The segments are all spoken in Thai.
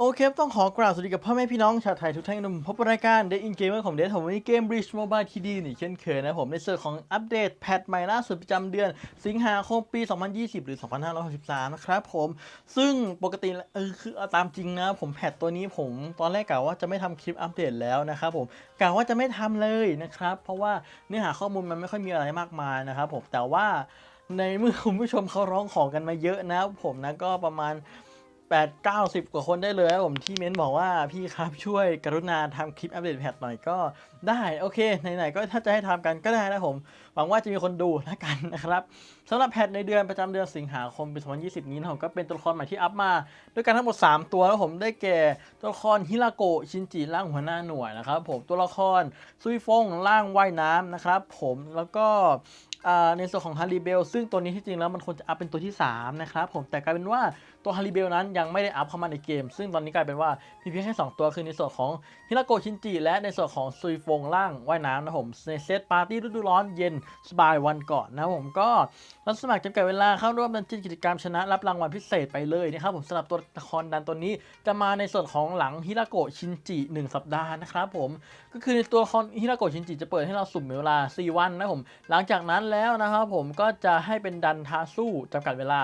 โอเคครับต้องขอกราบสวัสดีกับพ่อแม่พี่น้องชาวไทยทุกท่านนพบกับรายการ Day in Gamer ของเดทผมวันนี้เกม Bridge Mobile TD นี่เช่นเคยนะผมในส่วนของอัปเดตแพทใหม่ล่าสุดประจำเดือน สิงหาคมปี 2020 หรือ 2563 นะครับผม ซึ่งปกติเออคือตามจริงนะผมแพทตัวนี้ผมตอนแรกกะว่าจะไม่ทำคลิปอัปเดตแล้วนะครับผมกะว่าจะไม่ทำเลยนะครับ เพราะว่าเนื้อหาข้อมูลมันไม่ค่อยมีอะไรมากมายนะครับผมแต่ว่าในเมื่อคุณผู้ชมเขาร้องขอกันมาเยอะนะผมนะก็ประมาณ 8 9 0กว่าคนได้เลยครับผมที่เม้นบอกว่าพี่ครับช่วยกรุณาทำคลิปอัปเดตแพทหน่อยก็ได้โอเคไหนๆก็ถ้าจะให้ทำกันก็ได้นะผม หวังว่าจะมีคนดูแลกันนะครับสำหรับแพทในเดือนประจำเดือนสิงหาคมปี 2020 นี้นะผมก็เป็นตัวละครใหม่ที่อัพมา ด้วยกันทั้งหมด 3 ตัวแล้วผมได้แก่ตัวละครฮิราโกะชินจิร่างหัวหน้าหน่วยนะครับผมตัวละครซุยฟงร่างว่ายน้ำนะครับผมแล้วก็ในส่วนของฮาริเบลซึ่งตัวนี้ที่จริงแล้วมันควรจะอัพเป็นตัวที่ 3 นะครับผมแต่กลายเป็นว่า ตัวฮาริเบลนั้นยังไม่ได้อัพเข้ามาในเกม ซึ่งตอนนี้กลายเป็นว่ามีเพียงแค่ 2 ตัวคือในส่วนของฮิราโกชินจิและในส่วนของซุยฟงล่างว่ายน้ำนะผมในเซตปาร์ตี้ฤดูร้อนเย็นสบายวันก่อนนะผมก็รับสมัครจำกัดเวลาเข้าร่วมดันจี้นกิจกรรมชนะรับรางวัลพิเศษไปเลยนะครับผมสำหรับตัวละครดันตัวนี้จะมาในส่วนของหลังฮิราโกชินจิ1สัปดาห์นะครับผมก็คือในตัวละคฮิราโกชินจิจะเปิดให้เราสุ่มเวลา 4 วันนะผมหลังจากนั้นแล้วนะครับผมก็จะให้เป็นดันทาสู้จำกัดเวลา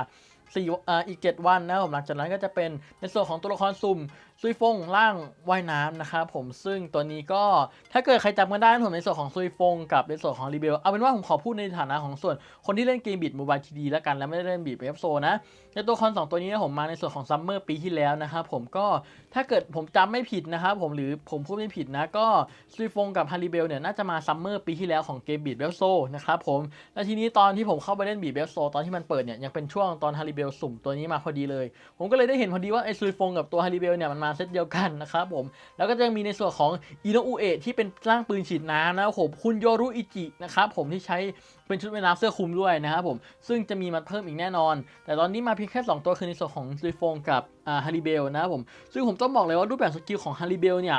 4อ่ออีก 7 วันนะครับผมหลังจากนั้นก็จะเป็นในส่วนของตัวละครสุ่ม ซุยฟงล่างว่ายน้ำนะครับผมซึ่งตัวนี้ก็ถ้าเกิดใครจำกันได้ผมในส่วนของซุยฟงกับในส่วนของรีเบลเอาเป็นว่าผมขอพูดในฐานะของส่วน คนที่เล่นเกมบิดโมบายทีดีแล้วกันแล้วไม่ได้เล่นบิดเอฟโซนะในตัวละครสองตัวนี้นะผมมาในส่วนของซัมเมอร์ปีที่แล้วนะครับผมก็ถ้าเกิดผมจำไม่ผิดนะครับผมหรือผมพูดไม่ผิดนะก็ซุยฟงกับฮาริเบลเนี่ยน่าจะมาซัมเมอร์ปีที่แล้วของเกมบีดเบลโซนะครับผมและทีนี้ตอนที่ผมเข้าไปเล่นบีดเบลโซตอนที่มันเปิดเนี่ยยังเป็นช่วงตอนฮาริเบลสุ่มตัวนี้มาพอดีเลย ผมก็เลยได้เห็นพอดีว่าไอซุยฟงกับตัวฮาริเบลเนี่ยมันมาเซตเดียวกันนะครับผม แล้วก็จะมีในส่วนของอิโนอุเอะที่เป็นร่างปืนฉีดน้ำนะครับผมคุณโยรุอิจินะครับผมที่ใช้เป็นชุดว่ายน้ำเสื้อคลุมด้วยนะครับผมซึ่งจะมีมาเพิ่มอีกแน่นอน แต่ตอนนี้มาเพียงแค่ 2 ตัวคือในส่วนของซุยฟงกับอ่าฮาริเบลนะครับผมซึ่งผมต้องบอกเลยว่ารูปแบบสกิลของฮาริเบลเนี่ย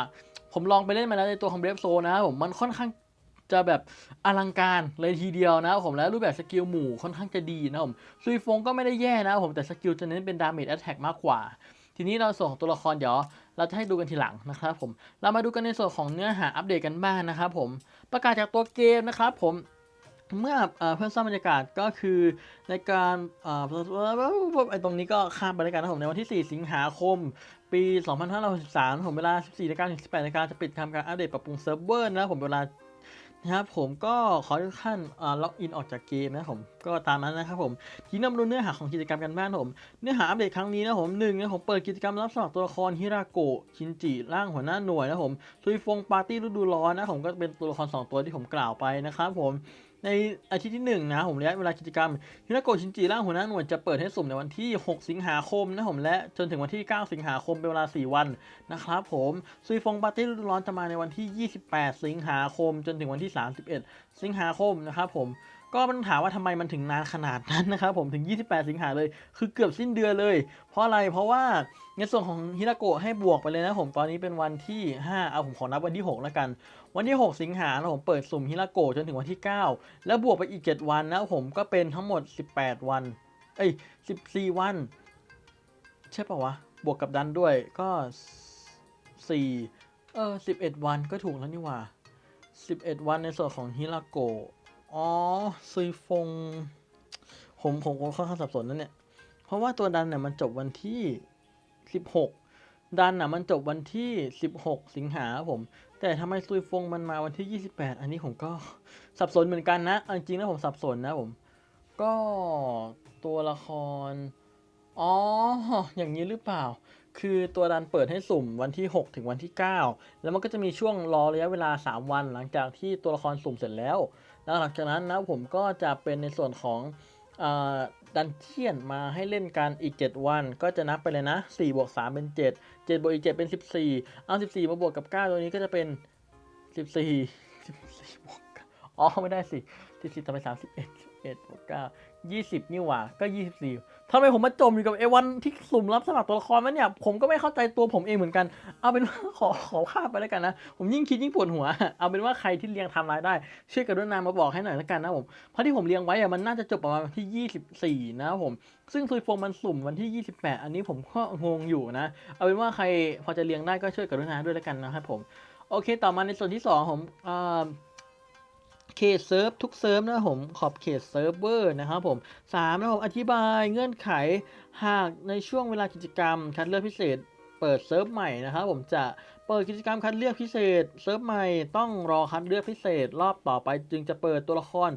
ผมลองไปเล่นมาแล้วในตัวของเบรฟโซนะครับผมมันค่อนข้างจะแบบอลังการเลยทีเดียวนะครับผมแล้วรูปแบบสกิลหมู่ค่อนข้างจะดีนะครับผมซุยฟงก็ไม่ได้แย่นะครับผมแต่สกิลจะเน้นเป็นดาเมจแอตแทกมากกว่า ทีนี้เราส่วนของตัวละครเดี๋ยว เราจะให้ดูกันทีหลังนะครับผม เรามาดูกันในส่วนของเนื้อหาอัปเดตกันบ้างนะครับผม ประกาศจากตัวเกมนะครับผมเมื่อเอ่อเพื่อสร้างบรรยากาศก็คือในการเอ่อไอตรงนี้ก็ข้ามไปแล้วกันนะผมในวันที่ 4 สิงหาคม ปี 2563ผมเวลา 14นาฬิกาถึง18นาฬิกาจะปิดทำการอัปเดตปรับปรุงเซิร์ฟเวอร์นะผมเวลา นะครับผมก็ขอทุกท่านล็อกอินออกจากเกมนะครับผมก็ตามนั้นนะครับผมทีนี้นำดูเนื้อหาของกิจกรรมกันบ้างนะครับผม เนื้อหาอัปเดตครั้งนี้นะผมหนึ่งนะผมเปิดกิจกรรมรับสมัครตัวละครฮิราโกะชินจิร่างหัวหน้าหน่วยนะผมซุยฟงปาร์ตี้ฤดูร้อนนะผมก็เป็นตัวละครสองตัวที่ผมกล่าวไปนะครับผม ในอาทิตย์ที่หนึ่งนะผมระยะเวลากิจกรรมฮิราโกชินจิร่างหัวหน้าหน่วยจะเปิดให้สุ่มในวันที่ 6 สิงหาคมนะผมและจนถึงวันที่ 9 สิงหาคมเป็นเวลา 4 วันนะครับผมซุยฟงปาร์ตี้ฤดูร้อนจะมาในวันที่ 28 สิงหาคมจนถึงวันที่ 31 สิงหาคมนะครับผมก็มันถามว่าทำไมมันถึงนานขนาดนั้นนะครับผมถึง 28 สิงหาเลย คือเกือบสิ้นเดือนเลย เพราะอะไรเพราะว่าในส่วนของฮิราโกะให้บวกไปเลยนะผมตอนนี้เป็นวันที่ 5 เอาผมขอนับวันที่ 6 แล้วกัน วันที่ 6 สิงหานะผมเปิดสุ่มฮิราโกะจนถึงวันที่ 9 แล้วบวกไปอีก 7 วันนะผมก็เป็นทั้งหมด 18 วัน เอ้ย 14 วัน ใช่ปะวะ บวกกับดันด้วยก็ 4 เออ 11 วันก็ถูกแล้วนี่ว่า 11 วันในส่วนของฮิราโกะอ๋อซุยฟงผมผมผมค่อนข้างสับสนนั่นเนี่ย เพราะว่าตัวดันเนี่ยมันจบวันที่ 16 ดันน่ะมันจบวันที่ 16 สิงหาผม แต่ทำไมซุยฟงมันมาวันที่ 28 อันนี้ผมก็สับสนเหมือนกันนะจริงๆแล้วผมสับสนนะผม ก็ตัวละคร อ๋อ อย่างนี้หรือเปล่า คือตัวดันเปิดให้สุ่มวันที่ 6 ถึงวันที่ 9 แล้วมันก็จะมีช่วงรอระยะเวลา 3 วันหลังจากที่ตัวละครสุ่มเสร็จแล้ว แล้วหลังจากนั้นนะผมก็จะเป็นในส่วนของ ดันเจียนมาให้เล่นกันอีก 7 วัน ก็จะนับไปเลยนะ4บวก3เป็น 7 7บวกอีก7เป็น 14 เอา 14 มาบวกกับ 9 ตัวนี้ก็จะเป็น 14 14บวกอ๋อไม่ได้สิ14ต่อไป31 11บวก9 20 นี่หว่า ก็ 24ทำไมผมมาจมอยู่กับไอ้วันที่สุ่มรับสมัครตัวละครวะเนี่ย ผมก็ไม่เข้าใจตัวผมเองเหมือนกัน เอาเป็นว่าขอขอข้ามไปแล้วกันนะ ผมยิ่งคิดยิ่งปวดหัว เอาเป็นว่าใครที่เรียงทำรายได้ ช่วยกรุณามาบอกให้หน่อยแล้วกันนะผม เพราะที่ผมเรียงไว้อะมันน่าจะจบประมาณที่ 24 นะผม ซึ่งซุยฟงมันสุ่มวันที่ 28 อันนี้ผมก็งงอยู่นะ เอาเป็นว่าใครพอจะเรียงได้ก็ช่วยกรุณาด้วยแล้วกันนะครับผม โอเค ต่อมาในส่วนที่2ผมอ่า เขตเซิร์ฟทุกเซิร์ฟนะครับผมขอบเขตเซิร์ฟเวอร์นะครับผมสามนะครับผมอธิบายเงื่อนไขหากในช่วงเวลากิจกรรม คัดเลือกพิเศษเปิดเซิร์ฟใหม่นะครับผมจะเปิดกิจกรรมคัดเลือกพิเศษเซิร์ฟใหม่ต้องรอคัดเลือกพิเศษ รอบต่อไปจึงจะเปิดตัวละคร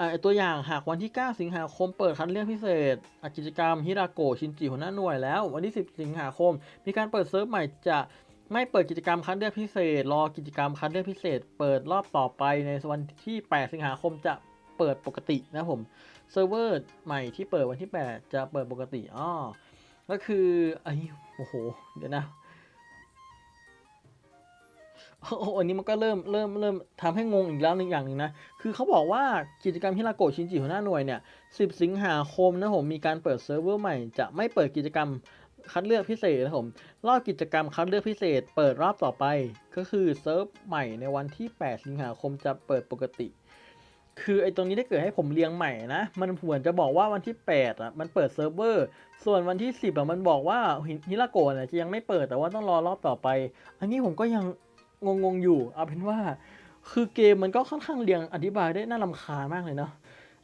อ่าตัวอย่างหากวันที่ 9 สิงหาคมเปิดคัดเลือกพิเศษกิจกรรมฮิราโกชินจิหัวหน้าหน่วยแล้ว วันที่ 10 สิงหาคม มีการเปิดเซิร์ฟใหม่จะ ไม่เปิดกิจกรรมคัดเลือกพิเศษ รอกิจกรรมคัดเลือกพิเศษ เปิดรอบต่อไปในวันที่ 8 สิงหาคมจะเปิดปกตินะผมเซิร์ฟเวอร์ใหม่ที่เปิดวันที่ 8 จะเปิดปกติอ๋อก็คือไอ้โอ้โห เดี๋ยวนะโอ้โหอันนี้มันก็เริ่มเริ่มเริ่มทำให้งงอีกแล้วหนึ่งอย่างหนึ่งนะ คือเขาบอกว่ากิจกรรมฮิราโกชินจิหัวหน้าหน่วยเนี่ย 10 สิงหาคมนะผมมีการเปิดเซิร์ฟเวอร์ใหม่จะไม่เปิดกิจกรรม คัดเลือกพิเศษนะผมรอบกิจกรรมคัดเลือกพิเศษ เปิดรอบต่อไป ก็คือเซิร์ฟใหม่ในวันที่ 8 สิงหาคมจะเปิดปกติ คือไอ้ตรงนี้ได้เกิดให้ผมเรียงใหม่นะ มันเหมือนจะบอกว่าวันที่ 8อะมันเปิดเซิร์ฟเวอร์ ส่วนวันที่ 10อะมันบอกว่าฮิราโกะเนี่ยจะยังไม่เปิดแต่ว่าต้องรอรอบต่อไป อันนี้ผมก็ยังงงๆอยู่เอาเป็นว่า คือเกมมันก็ค่อนข้างเรียงอธิบายได้น่ารำคาญมากเลยเนาะ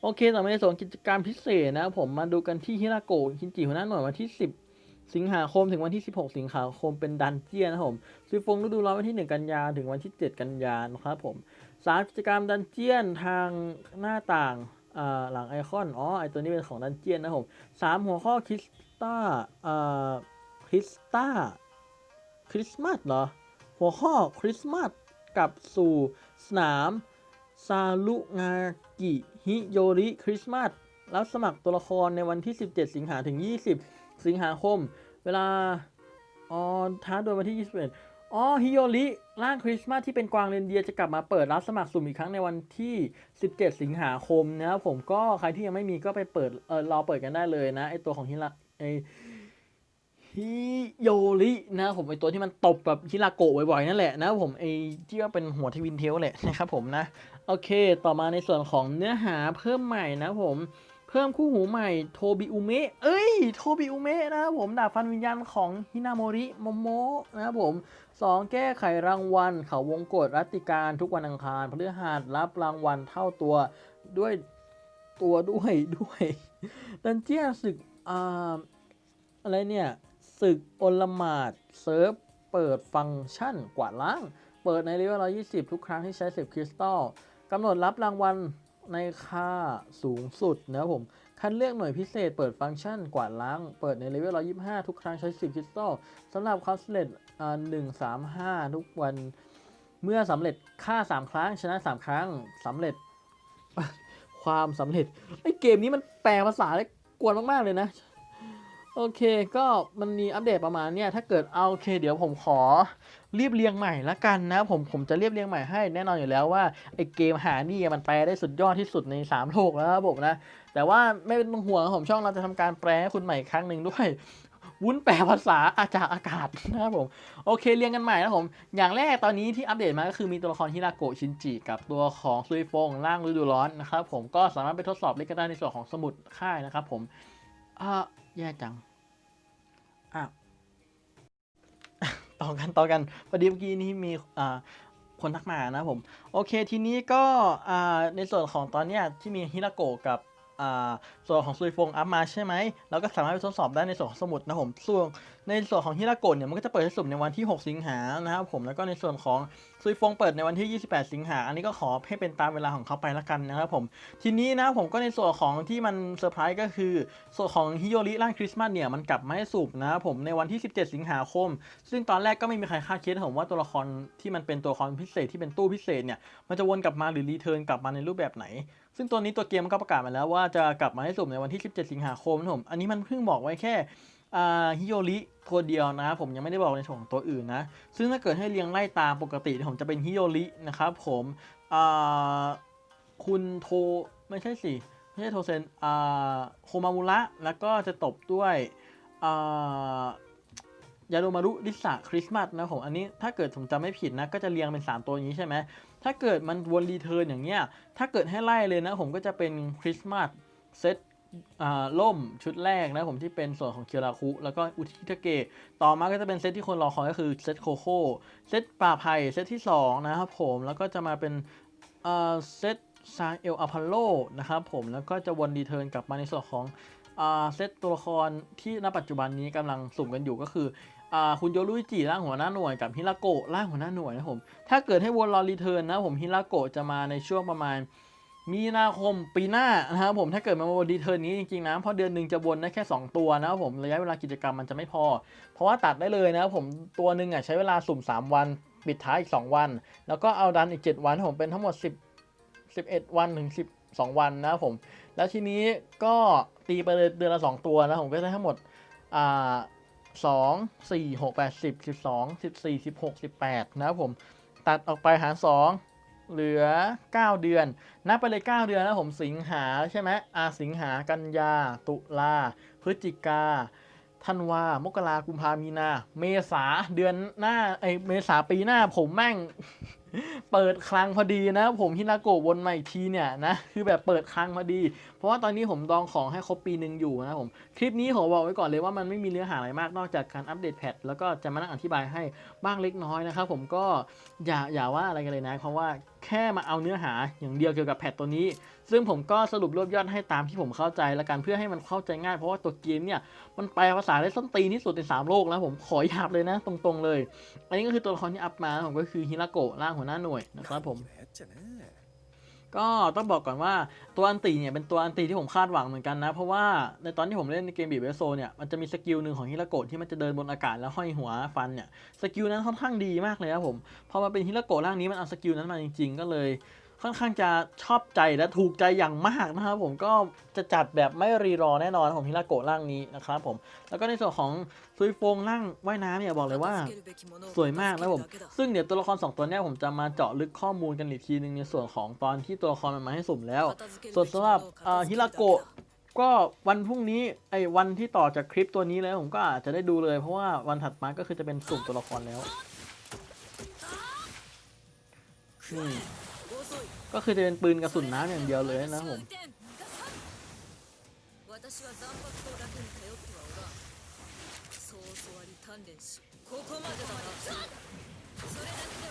โอเคต่อมาในส่วนกิจกรรมพิเศษนะผมมาดูกันที่ฮิราโกะฮินจิหัวหน้าหน่วยวันที่ 10 สิงหาคมถึงวันที่ 16 สิงหาคมเป็นดันเจียนนะครับผมซีฟงฤดูร้อนวันที่ 1 กันยาถึงวันที่ 7 กันยานะครับผมสามกิจกรรมดันเจียนทางหน้าต่างาหลังไอคอน อ๋อ ไอตัวนี้เป็นของดันเจียนนะครับผมสามหัวข้อคริสตาอ่าคริสต้าคริสต์มาสเหรอ หัวข้อคริสต์มาสกับสู่สนามซาลุงากิฮิโยริคริสต์มาสรับสมัครตัวละครในวันที่ 17 สิงหาถึง 20 สิงหาคม เวลาอ๋อท้าโดยวันที่ 21 อ๋อ ฮิโยริร่างคริสต์มาสที่เป็นกวางเรนเดียร์จะกลับมาเปิดรับสมัครสุ่มอีกครั้งในวันที่ 17 สิงหาคมนะครับผมก็ใครที่ยังไม่มีก็ไปเปิดเออรอเปิดกันได้เลยนะไอตัวของฮิระไอฮิโยรินะผมไอตัวที่มันตบแบบฮิราโกะบ่อยๆนั่นแหละนะผมไอที่ว่าเป็นหัวทวินเทลแหละนะครับผมนะ โอเค ต่อมาในส่วนของเนื้อหาเพิ่มใหม่นะผม เพิ่มคู่หูใหม่โทบิอุเมะ เอ้ย โทบิอุเมะนะครับผม ดาบฟันวิญญาณของฮินาโมริโมโมะนะครับผมสองแก้ไขรางวัล เขาวงกฏรัติการทุกวันอังคารพฤหัสรับรางวัลเท่าตัวด้วยตัวด้วยด้วย ดันเจียนศึกอ่าอะไรเนี่ย ศึกอลมาดเซิร์ฟ เปิดฟังก์ชันกวาดล้าง เปิดในเลเวล120 ทุกครั้งที่ใช้เสพคริสตัลกำหนดรับรางวัล ในค่าสูงสุดนะครับผม คัดเลือกหน่วยพิเศษเปิดฟังก์ชันกวาดล้าง เปิดในเลเวล 125 ทุกครั้งใช้ 10 คริสตัลสำหรับคอสเลตอ่า135 ทุกวัน เมื่อสำเร็จค่า 3 ครั้ง ชนะ 3 ครั้งสำเร็จ ความสำเร็จ ไอเกมนี้มันแปลภาษาได้กวนมาก ๆ เลยนะ โอเคก็มันมีอัปเดตประมาณเนี้ยถ้าเกิดเอาโอเค เดี๋ยวผมขอรีบเรียงใหม่ละกันนะ ผมผมจะเรียบเรียงใหม่ให้แน่นอนอยู่แล้วว่าไอเกมหานี่มันแปลได้สุดยอดที่สุดในสามโลกแล้วครับผมนะ แต่ว่าไม่ต้องห่วงผมช่องเราจะทำการแปลให้คุณใหม่อีกครั้งหนึ่งด้วย วุ้นแปลภาษาอาจากอากาศนะครับผมโอเคเรียงกันใหม่นะผม อย่างแรกตอนนี้ที่อัปเดตมาก็คือมีตัวละครฮิราโกะชินจิกับตัวของซุยฟงร่างฤดูร้อนนะครับผมก็สามารถไปทดสอบเล่นกันได้ในส่วนของสมุดค่ายนะครับผมอ่าแย่จัง อะต่อกันต่อกันพอดีเมื่อกี้นี้มีอ่าคนทักมานะผม โอเคทีนี้ก็อ่าในส่วนของตอนเนี้ยที่มีฮิราโกะกับอ่าส่วนของซุยฟงอัพมาใช่ไหมเราก็สามารถไปทดสอบได้ในส่วนของสมุดนะผมส่วนในส่วนของฮิราโกะเนี่ยมันก็จะเปิดให้สุ่มในวันที่ 6 สิงหานะครับผมแล้วก็ในส่วนของซุยฟงเปิดในวันที่ 28 สิงหาอันนี้ก็ขอให้เป็นตามเวลาของเขาไปละกันนะครับผมทีนี้นะผมก็ในส่วนของที่มันเซอร์ไพรส์ก็คือ ส่วนของฮิโยริร่างคริสต์มาสเนี่ยมันกลับมาให้สูบนะครับผมในวันที่ 17 สิงหาคม ซึ่งตอนแรกก็ไม่มีใครคาดคิดผมว่าตัวละครที่มันเป็นตัวละครพิเศษที่เป็นตู้พิเศษเนี่ยมันจะวนกลับมาหรือรีเทิร์นกลับมาในรูปแบบไหนซึ่งตัวนี้ตัวเกมมันก็ประกาศมาแล้วว่าจะกลับมาให้สุ่มในวันที่ 17 สิงหาคมนะผม อันนี้มันเพิ่งบอกไว้แค่ ฮิโยริตัวเดียวนะครับผมยังไม่ได้บอกในส่วนของตัวอื่นนะ ซึ่งถ้าเกิดให้เรียงไล่ตามปกติผมจะเป็นฮิโยรินะครับผมคุณโทไม่ใช่สิ ไม่ใช่โทเซนโคมามุระแล้วก็จะตบด้วยยาโดมารุริสะคริสต์มาสนะผมอันนี้ถ้าเกิดผมจำไม่ผิดนะ ก็จะเรียงเป็น 3 ตัวนี้ใช่ไหมถ้าเกิดมันวนรีเทิร์นอย่างเงี้ยถ้าเกิดให้ไล่เลยนะผมก็จะเป็นคริสต์มาสเซต ล่มชุดแรกนะผมที่เป็นส่วนของเคียราคุ แล้วก็อุทิทาเกะต่อมาก็จะเป็นเซตที่คนรอคอยก็คือเซตโคโค่เซตป่าไผ่เซตที่ 2 นะครับผมแล้วก็จะมาเป็นเซตซาเอลอพอลโลนะครับผมแล้วก็จะวนรีเทิร์นกลับมาในส่วนของเซตตัวละครที่ณปัจจุบันนี้กำลังสุ่มกันอยู่ก็คืออคุณโยรุจิร่างหัวหน้าหน่วยกับฮิราโกะร่างหัวหน้าหน่วยนะผมถ้าเกิดให้วนรอรีเทิร์นนะผมฮิราโกะจะมาในช่วงประมาณ มีนาคมปีหน้านะครับผมถ้าเกิดมาวนรีเทิร์นนี้จริงๆนะเพราะเดือนหนึ่งจะวนได้แค่ 2 ตัวนะครับผมระยะเวลากิจกรรมมันจะไม่พอ เพราะว่าตัดได้เลยนะครับผมตัวหนึ่งอะใช้เวลาสุ่ม 3 วัน ปิดท้ายอีก 2 วัน แล้วก็เอาดันอีก 7 วันผมเป็นทั้งหมด 10 11 วันถึง 12 วันนะครับผม แล้วทีนี้ก็ตีไปเลยเดือนละ 2 ตัวนะผมก็ได้ทั้งหมดอ่าสองสี่หกแปดสิบสิบสองสิบสี่สิบหกสิบแปดนะครับผมตัดออกไปหารสอง เหลือ 9 เดือน นับไปเลย 9 เดือนแล้วผมสิงหาใช่ไหมอาสิงหากันยา ตุลา พฤศจิกาธันวา มกรากุมภามีนา เมษาเดือนหน้าไอเมษาปีหน้าผมแม่ง เปิดคลังพอดีนะ ผมฮินาโกะวนมาอีกทีเนี่ยนะคือแบบเปิดคลังพอดี เพราะว่าตอนนี้ผมดองของให้ครบปีหนึ่งอยู่นะผมคลิปนี้ผมบอกไว้ก่อนเลยว่ามันไม่มีเนื้อหาอะไรมากนอกจากการอัปเดตแพทแล้วก็จะมานั่งอธิบายให้บ้างเล็กน้อยนะครับผมก็อย่าอย่าว่าอะไรกันเลยนะ เพราะว่าแค่มาเอาเนื้อหาอย่างเดียวเกี่ยวกับแพทตัวนี้ ซึ่งผมก็สรุปรวบยอดให้ตามที่ผมเข้าใจและกันเพื่อให้มันเข้าใจง่าย เพราะว่าตัวเกมเนี่ยมันแปลภาษาได้ส้นตีนที่สุดในสามโลกแล้วผมขอหยาบเลยนะ ตรงๆเลย อันนี้ก็คือตัวละครที่อัพมาผมก็คือฮิราโกะร่างหัวหน้าหน่วยนะครับผม ก็ต้องบอกก่อนว่าตัวอันตีเนี่ยเป็นตัวอันตีที่ผมคาดหวังเหมือนกันนะ เพราะว่าในตอนที่ผมเล่นในเกมบีเบวโซเนี่ยมันจะมีสกิลหนึ่งของฮิราโกะที่มันจะเดินบนอากาศแล้วห้อยหัวฟันเนี่ยสกิลนั้นค่อนข้างดีมากเลยครับผมพอมาเป็นฮิราโกะร่างนี้มันเอาสกิลนั้นมาจริง ๆ ก็เลย ค่อนข้างจะชอบใจและถูกใจอย่างมากนะครับผมก็จะจัดแบบไม่รีรอแน่นอนของฮิราโกะร่างนี้นะครับผมแล้วก็ในส่วนของซุยโฟงร่างว่ายน้ำเนี่ยบอกเลยว่าสวยมากนะผมซึ่งเดี๋ยวตัวละคร 2 ตัวเนี้ยผมจะมาเจาะลึกข้อมูลกันอีกทีหนึงในส่วนของตอนที่ตัวละครมันมาให้สุ่มแล้ว ส่วนสำหรับฮิราโกะก็วันพรุ่งนี้ไอ้วันที่ต่อจากคลิปตัวนี้แล้วผมก็อาจจะได้ดูเลย เพราะว่าวันถัดมาก็คือจะเป็นสุ่มตัวละครแล้วนี่ ก็คือจะเป็นปืนกระสุนน้ำอย่างเดียวเลยนะผม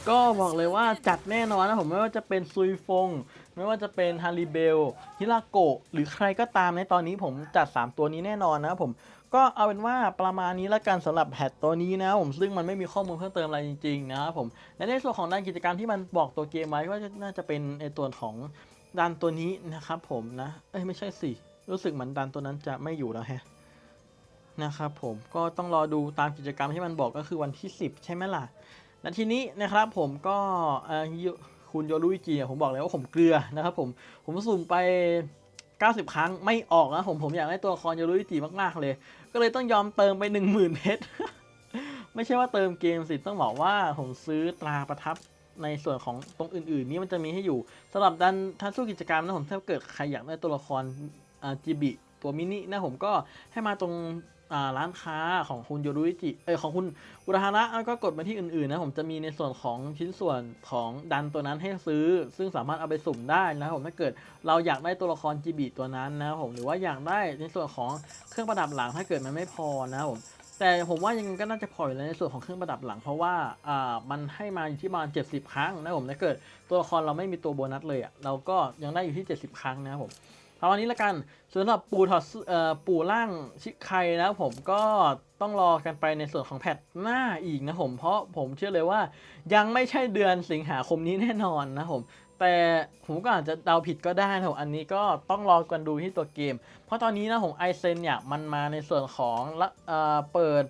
ก็บอกเลยว่าจัดแน่นอนนะผมไม่ว่าจะเป็นซุยฟง ไม่ว่าจะเป็นฮาริเบลฮิราโกะหรือใครก็ตามในตอนนี้ผมจัด 3 ตัวนี้แน่นอนนะผม ก็เอาเป็นว่าประมาณนี้ละกันสำหรับแพทตัวนี้นะผมซึ่งมันไม่มีข้อมูลเพิ่มเติมอะไรจริงๆนะครับผมและในส่วนของด้านกิจกรรมที่มันบอกตัวเกมไว้ก็น่าจะเป็นในตัวของดันตัวนี้นะครับผมนะเอ้ยไม่ใช่สิรู้สึกเหมือนดันตัวนั้นจะไม่อยู่แล้วแฮะนะครับผมก็ต้องรอดูตามกิจกรรมที่มันบอกก็คือวันที่ 10 ใช่ไหมล่ะและทีนี้นะครับผมก็คุณโยรุอิจิผมบอกเลยว่าผมเกลือนะครับผมผมสุ่มไป 90 ครั้งไม่ออกนะผมผมอยากได้ตัวละครโยรุยจิมากๆเลย ก็เลยต้องยอมเติมไป 10,000 เพชร ไม่ใช่ว่าเติมเกมสิต้องบอกว่าผมซื้อตราประทับในส่วนของตรงอื่นๆ นี้มันจะมีให้อยู่สำหรับดันทันสู้กิจกรรมนะผมถ้าเกิดใครอยากได้ตัวละครจีบิตัวมินินะผมก็ให้มาตรง ร้านค้าของคุณโยรุอิจิเออของคุณอุราฮาระแล้วก็กดมาที่อื่นๆนะผมจะมีในส่วนของชิ้นส่วนของดันตัวนั้นให้ซื้อ ซึ่งสามารถเอาไปสุ่มได้นะผมถ้าเกิดเราอยากได้ตัวละครจีบีตัวนั้นนะผมหรือว่าอยากได้ในส่วนของเครื่องประดับหลังถ้าเกิดมันไม่พอนะผมแต่ผมว่ายังไงก็น่าจะพออยู่แล้วในส่วนของเครื่องประดับหลัง เพราะว่าอ่ามันให้มาอยู่ที่ประมาณ70 ครั้งนะผมถ้าเกิดตัวละครเราไม่มีตัวโบนัสเลยอะเราก็ยังได้อยู่ที่ 70 ครั้งนะผม ครับผมเอาวันนี้ละกันสำหรับปูถอดเอ่อปูร่างชิคไคนะผมก็ต้องรอกันไปในส่วนของแพทหน้าอีกนะผม เพราะผมเชื่อเลยว่ายังไม่ใช่เดือนสิงหาคมนี้แน่นอนนะผม แต่ผมก็อาจจะเดาผิดก็ได้นะผมอันนี้ก็ต้องรอกันดูที่ตัวเกม เพราะตอนนี้นะผมไอเซนเนี่ยมันมาในส่วนของละเอ่อเปิด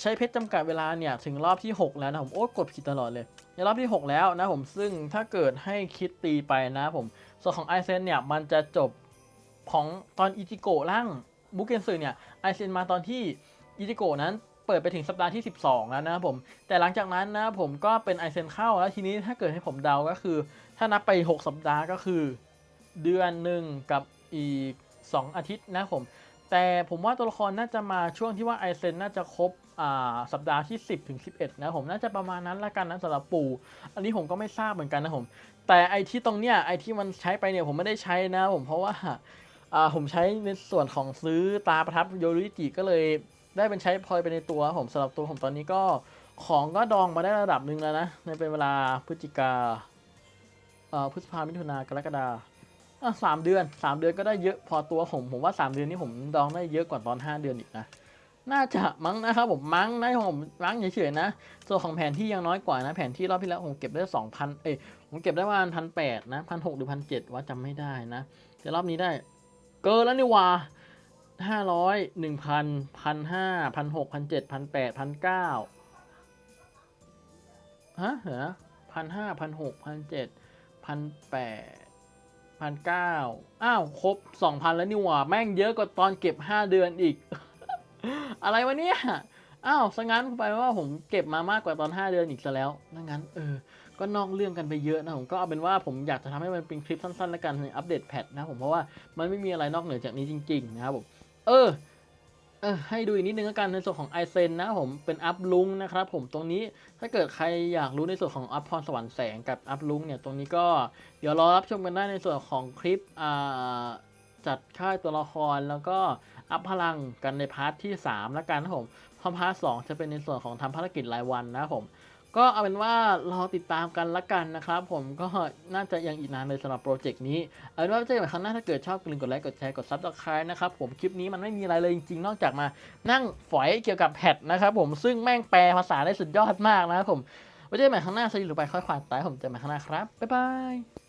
ใช้เพชรจำกัดเวลาเนี่ยถึงรอบที่ 6 แล้วนะผมโอ้กดผิดตลอดเลยในรอบที่ 6 แล้วนะผมซึ่งถ้าเกิดให้คิดตีไปนะผม ส่วนของไอเซนเนี่ยมันจะจบของตอนอิจิโกะร่างบุกเกนซึเนี่ยไอเซนมาตอนที่อิจิโกะนั้นเปิดไปถึงสัปดาห์ที่ 12 แล้วนะครับผม แต่หลังจากนั้นนะผมก็เป็นไอเซนเข้าแล้วทีนี้ถ้าเกิดให้ผมเดาก็คือ ถ้านับไป 6 สัปดาห์ก็คือ เดือนหนึ่งกับอีก 2 อาทิตย์นะผม แต่ผมว่าตัวละครน่าจะมาช่วงที่ว่าไอเซนน่าจะครบ สัปดาห์ที่ 10 ถึง 11 นะผมน่าจะประมาณนั้นละกันนะสำหรับปู่ อันนี้ผมก็ไม่ทราบเหมือนกันนะผม แต่ไอที่ตรงเนี้ยไอที่มันใช้ไปเนี่ยผมไม่ได้ใช้นะผมเพราะว่าผมใช้ในส่วนของซื้อตาประทับโยริจิก็เลยได้เป็นใช้พลอยไปในตัวผมสำหรับตัวผมตอนนี้ก็ของก็ดองมาได้ระดับหนึ่งแล้วนะในเป็นเวลาพฤศจิกาพฤษภามิถุนากรกฎาสามเดือนสามเดือนก็ได้เยอะพอตัวผมผมว่าสามเดือนนี้ผมดองได้เยอะกว่าตอนห้าเดือนอีกนะ น่าจะมั้งนะครับผมมั้งนะผมมั้งเฉยๆนะส่วนของแผนที่ยังน้อยกว่านะ แผนที่รอบที่แล้วผมเก็บได้สองพันเอ้ยผมเก็บได้ประมาณพันแปดนะพันหกหรือพันเจ็ดว่าจำไม่ได้นะ แต่รอบนี้ได้ เกินแล้วนี่ว่าห้าร้อยหนึ่งพันพันห้าพันหกพันเจ็ดพันแปดพันเก้าฮะเหรอพันห้าพันหกพันเจ็ดพันแปดพันเก้าอ้าว ครบสองพันแล้วนี่หว่า แม่งเยอะกว่าตอนเก็บห้าเดือนอีก อะไรวะเนี่ยอ้าวซะงั้นไปว่าผมเก็บมามากกว่าตอน 5 เดือนอีกซะแล้วดังนั้นเออก็นอกเรื่องกันไปเยอะนะผมก็เอาเป็นว่าผมอยากจะทำให้มันเป็นคลิปสั้นๆ แล้วกันในอัปเดตแพทนะผมเพราะว่ามันไม่มีอะไรนอกเหนือจากนี้จริง ๆ นะครับผมเออเออให้ดูอีกนิดนึงแล้วกันในส่วนของไอเซนนะผมเป็นอัพลุงนะครับผมตรงนี้ถ้าเกิดใครอยากรู้ในส่วนของอัพพรสวรรค์แสงกับอัพลุงเนี่ยตรงนี้ก็เดี๋ยวรอรับชมกันได้ในส่วนของคลิปอ่าจัดค่ายตัวละครแล้วก็ อัพพลังกันในพาร์ทที่3แล้วกันนะผมพอพาร์ทสองจะเป็นในส่วนของทำภารกิจรายวันนะผมก็เอาเป็นว่ารอติดตามกันละกันนะครับผมก็น่าจะยังอีกนานเลยสำหรับโปรเจกต์นี้เอาเป็นว่าเจอกันใหม่ครั้งหน้าถ้าเกิดชอบอย่าลืมกดไลค์กดแชร์กดซับสไครต์นะครับผมคลิปนี้มันไม่มีอะไรเลยจริงๆ นอกจากมานั่งฝอยเกี่ยวกับแพทนะครับผมซึ่งแม่งแปลภาษาได้สุดยอดมากนะครับผมไว้เจอกันใหม่ครั้งหน้าสวัสดีหรือไปค่อยควานตายผมเจอกันใหม่ครั้งหน้าครับบ๊ายบาย